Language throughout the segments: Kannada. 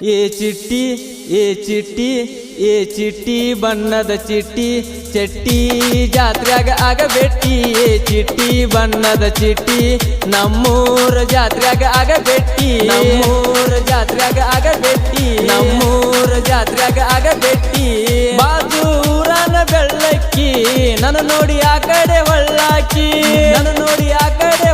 ಏ ಚಿಟ್ಟಿ ಏ ಚಿಟ್ಟಿ ಏ ಚಿಟ್ಟಿ ಬಣ್ಣದ ಚಿಟ್ಟಿ, ಚಟ್ಟಿ ಜಾತ್ರ್ಯಾಗ ಆಗ ಬೆಟ್ಟಿ ಏ ಚಿಟ್ಟಿ ಬಣ್ಣದ ಚಿಟ್ಟಿ, ನಮ್ಮೂರ ಜಾತ್ರೆಯಾಗ ಆಗ ಬೆಟ್ಟಿ ನಮ್ಮೂರ ಜಾತ್ರೆಯಾಗ ಆಗ ಬೆಟ್ಟಿ ನಮ್ಮೂರ ಜಾತ್ರೆಯಾಗ ಆಗ ಬೆಟ್ಟಿ ಬಾಜು ಊರನ ಬೆಳ್ಳಕ್ಕಿ ನನ್ನ ನೋಡಿ ಆ ಕಡೆ ಹೊಳ್ಳಾಕಿ. ನನ್ನ ನೋಡಿ ಆ ಕಡೆ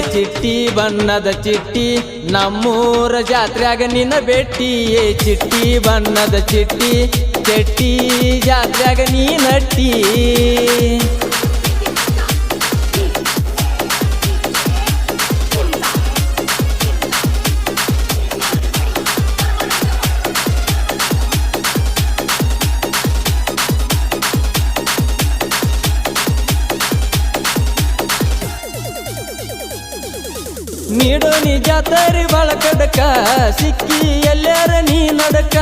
ಚಿಟ್ಟಿ ಬಣ್ಣದ ಚಿಟ್ಟಿ, ನಮ್ಮೂರ ಜಾತ್ರೆಯಾಗ ನಿನ್ನ ಬೆಟ್ಟಿ ಏ ಚಿಟ್ಟಿ ಬಣ್ಣದ ಚಿಟ್ಟಿ, ಚೆಟ್ಟಿ ಜಾತ್ರೆಯಾಗ ನೀ ನಟ್ಟಿ. ನೀಡು ನೀ ಜಾತರಿ ಬಳಕಡಕ. ಸಿಕ್ಕಿ ಎಲ್ಲಾರ ನೀ ನಡಕ.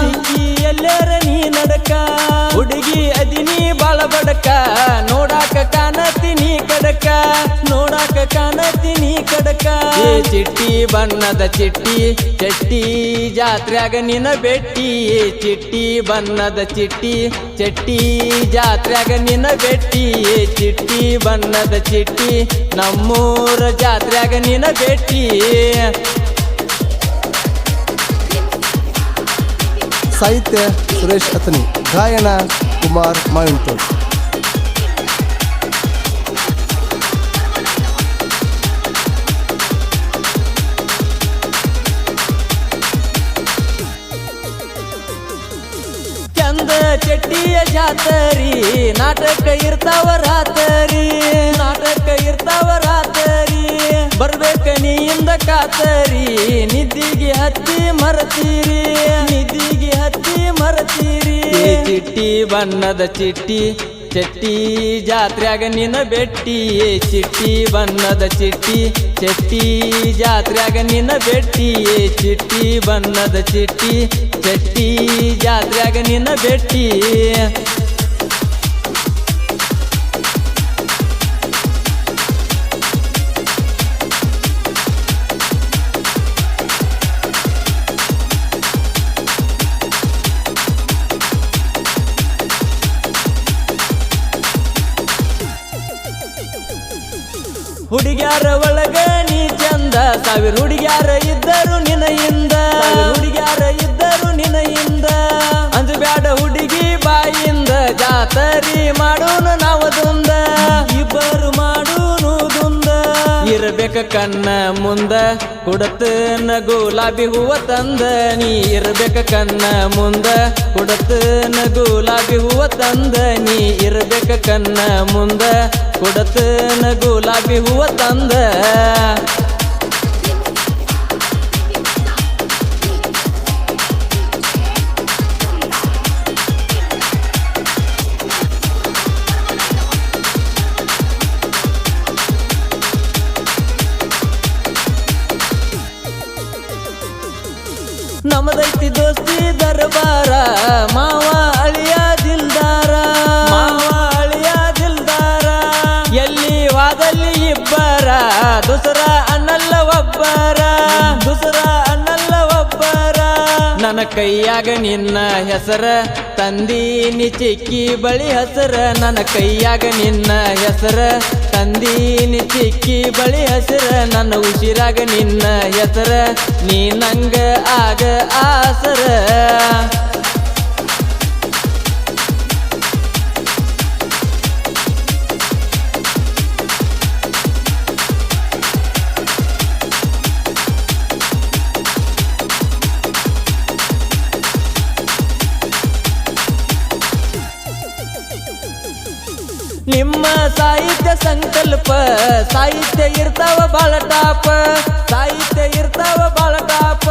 ಸಿಕ್ಕಿ ಎಲ್ಲಾರ ನೀ ನಡಕ. ಹುಡುಗಿ ಅದಿನಿ ಬಾಳ ಬಡಕ ನೋಡಾಕ ಕಾಣತಿ ನೀ ಕಡಕ. ನೋಡಾಕ ಕಾಣತಿ ಕಡಕ. ಏ ಚಿಟ್ಟಿ ಬಣ್ಣದ ಚಿಟ್ಟಿ ಚಟ್ಟಿ ಜಾತ್ರೆಯಾಗ ನಿನ್ನ ಬೆಟ್ಟಿ. ಏ ಚಿಟ್ಟಿ ಬಣ್ಣದ ಚಿಟ್ಟಿ ಚಟ್ಟಿ ಜಾತ್ರೆಯಾಗ ನಿನ್ನ ಬೆಟ್ಟಿ. ಏ ಚಿಟ್ಟಿ ಬಣ್ಣದ ಚಿಟ್ಟಿ ನಮ್ಮೂರ ಜಾತ್ರೆಯಾಗ ನಿನ್ನ ಬೆಟ್ಟಿ. ಸಾಹಿತ್ಯ ಸುರೇಶ್ ಅತನಿ ಗಾಯನ ಕುಮಾರ್ ಮಾವಿಂಟೋಳ್ ಜಾತರಿ, ನಾಟಕ ಇರ್ತಾವ ರಾತರಿ. ನಾಟಕ ಇರ್ತಾವ ರಾತರಿ. ಬರ್ಬೇಕ ನೀಯಿಂದ ಕಾತರಿ, ನಿದ್ದಿಗೆ ಹತ್ತಿ ಮರತೀರಿ. ನಿದ್ದಿಗೆ ಹತ್ತಿ ಮರತೀರಿ. ಚಿಟ್ಟಿ, ಬಣ್ಣದ ಚಿಟ್ಟಿ, ಚಟ್ಟಿ, ಜಾತ್ರೆಯಾಗ ನಿನ್ನ ಬೆಟ್ಟಿ. ಚಿಟ್ಟಿ, ಬಣ್ಣದ ಚಿಟ್ಟಿ, ಚಟ್ಟಿ, ಜಾತ್ರೆಯಾಗ ನಿನ್ನ ಬೆಟ್ಟಿ. ಚಿಟ್ಟಿ, ಬಣ್ಣದ ಚಿಟ್ಟಿ ಚಟ್ಟಿ ಜಾತ್ರೆಯಾಗ ನಿನ್ನ ಬೆಟ್ಟಿ. ಹುಡುಗ್ಯಾರ ಒಳಗ ನೀ ಚಂದ. ಸಾವಿರ ಹುಡುಗ್ಯಾರ ಇದ್ದರು ನಿನಯಿಂದ ಹುಡುಗ್ಯಾರ ಇದ್ದರು ನಿನಯಿಂದ ಅಂದು ಬ್ಯಾಡ ಹುಡುಗಿ ಇರ್ಬೇಕ ಕಣ್ಣ ಮುಂದ ಕೊಡತನ ಗುಲಾಬಿ ಹೂವ ತಂದ, ನೀ ಇರ್ಬೇಕ ಕನ್ನ ಮುಂದ ಕೊಡತನ ಗುಲಾಬಿ ಹೂವ ತಂದ, ನೀ ಇರ್ಬೇಕ ಕನ್ನ ಮುಂದ ಕೊಡತನ ಗುಲಾಬಿ ಹೂವ ತಂದ. ನಮದೈತಿ ದೋಸ್ತಿ ದರ್ಬಾರ ಮಾವ ಅಳಿಯ ದಿಲ್ದಾರ. ಮಾವ ಅಳಿಯ ದಿಲ್ದಾರ. ಎಲ್ಲಿ ವಾದಲ್ಲಿ ಇಬ್ಬರ ದುಸರ ಅನ್ನಲ್ಲ ಒಬ್ಬರ. ದುಸರ ಅನ್ನಲ್ಲ ಒಬ್ಬರ. ನನ್ನ ಕೈಯಾಗ ನಿನ್ನ ಹೆಸರ ತಂದೀನಿ ಚಿಕ್ಕಿ ಬಳಿ ಹೆಸರ. ನನ್ನ ಕೈಯಾಗ ನಿನ್ನ ಹೆಸರ ತಂದೀನಿ ಚಿಕ್ಕಿ ಬಳಿ ಹಸಿರ ನನ್ನ ಉಸಿರಾಗ ನಿನ್ನ ಹೆಸರ ನೀ ನಂಗ ಆಗ ಆಸರ. ನಿಮ್ಮ ಸಾಹಿತ್ಯ ಸಂಕಲ್ಪ, ಸಾಹಿತ್ಯ ಇರ್ತಾವ ಬಾಳ ಟಾಪ. ಸಾಹಿತ್ಯ ಇರ್ತಾವ ಬಾಳ ಟಾಪ.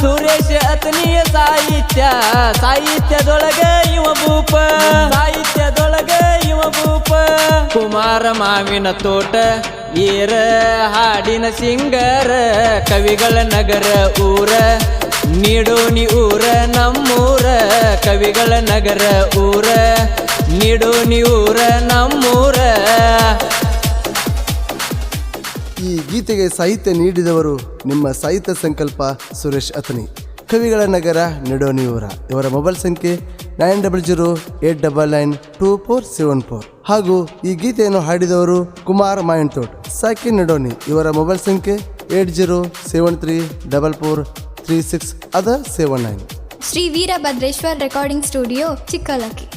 ಸುರೇಶ ಅತನಿಯ ಸಾಹಿತ್ಯ, ಸಾಹಿತ್ಯದೊಳಗೆ ಇವ ಭೂಪ. ಸಾಹಿತ್ಯದೊಳಗೆ ಇವ ಭೂಪ. ಕುಮಾರ ಮಾವಿನ ತೋಟ, ಏರ ಹಾಡಿನ ಸಿಂಗರ, ಕವಿಗಳ ನಗರ ಊರ. ನೀಡೋನಿ ಊರ ನಮ್ಮೂರ, ಕವಿಗಳ ನಗರ ಊರ. ಊರ ನಮ್ಮೂರ. ಈ ಗೀತೆಗೆ ಸಾಹಿತ್ಯ ನೀಡಿದವರು ನಿಮ್ಮ ಸಾಹಿತ್ಯ ಸಂಕಲ್ಪ ಸುರೇಶ್ ಅತನಿ ಕವಿಗಳ ನಗರ ನಿಡೋನಿಯೂರ ಇವರ ಮೊಬೈಲ್ ಸಂಖ್ಯೆ nine double zero eight double nine two four seven four. ಹಾಗೂ ಈ ಗೀತೆಯನ್ನು ಹಾಡಿದವರು ಕುಮಾರ್ ಮಾಯಂಟೋಟ್ ಸಾಕಿ ನಡೋನಿ ಇವರ ಮೊಬೈಲ್ ಸಂಖ್ಯೆ eight zero seven three double four three six ಅದ seven nine. Shri Veerabhadreshwar recording studio Chikkalakki.